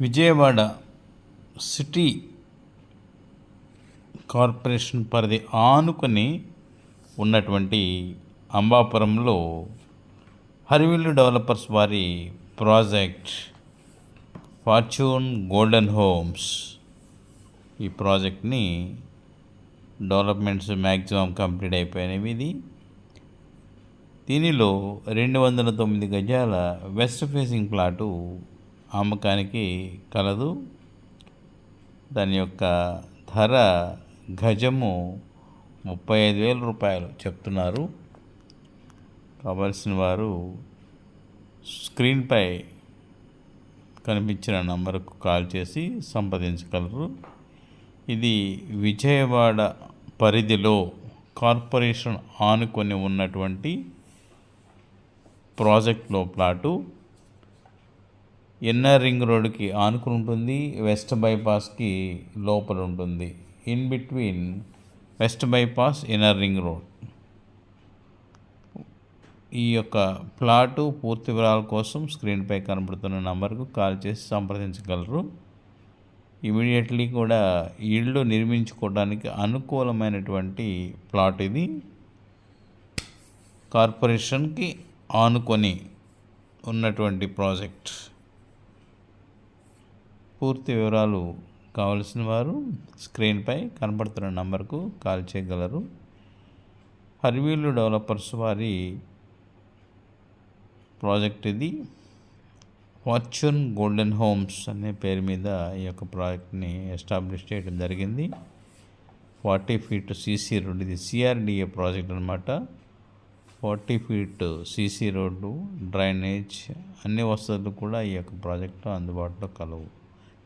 Vijayawada city corporation పరిధి ఆనుకొని ఉన్నటువంటి అంబాపురంలో హరివిల్లు డెవలపర్స్ వారి ప్రాజెక్ట్ ఫార్చ్యూన్ గోల్డెన్ హోమ్స్ ఈ ప్రాజెక్ట్ని డెవలప్మెంట్స్ మ్యాక్సిమం కంప్లీట్ అయిపోయినవి ఇది. దీనిలో రెండు వందల తొమ్మిది గజాల వెస్ట్ ఫేసింగ్ ప్లాటు అమ్మకానికి కలదు. దాని యొక్క ధర గజము ముప్పై ఐదు వేల రూపాయలు చెప్తున్నారు. కావలసిన వారు స్క్రీన్పై కనిపించిన నంబర్కు కాల్ చేసి సంప్రదించగలరు. ఇది విజయవాడ పరిధిలో కార్పొరేషన్ ఆనుకొని ఉన్నటువంటి ప్రాజెక్ట్లో ప్లాటు. ఇన్నర్ రింగ్ రోడ్కి ఆనుకుని ఉంటుంది వెస్ట్ బైపాస్కి లోపల ఉంటుంది. In between west bypass inner ring road. ఈ యొక్క ప్లాటు పూర్తి వివరాల కోసం స్క్రీన్పై కనబడుతున్న నంబర్కు కాల్ చేసి సంప్రదించగలరు. ఇమీడియట్లీ కూడా ఇళ్ళు నిర్మించుకోవడానికి అనుకూలమైనటువంటి ప్లాట్ ఇది. కార్పొరేషన్కి ఆనుకొని ఉన్నటువంటి ప్రాజెక్ట్. పూర్తి వివరాలు కావలసిన వారు స్క్రీన్పై కనబడుతున్న నంబర్కు కాల్ చేయగలరు. హరివీలు డెవలపర్స్ వారి ప్రాజెక్ట్ ఇది. ఫార్చ్యూన్ గోల్డెన్ హోమ్స్ అనే పేరు మీద ఈ యొక్క ప్రాజెక్ట్ని ఎస్టాబ్లిష్ చేయడం జరిగింది. ఫార్టీ ఫీట్ సీసీ రోడ్ ఇది సిఆర్డిఏ ప్రాజెక్ట్ అనమాట forty feet CC road drainage అన్ని వసతులు కూడా ఈ యొక్క ప్రాజెక్టు అందుబాటులో కలవు.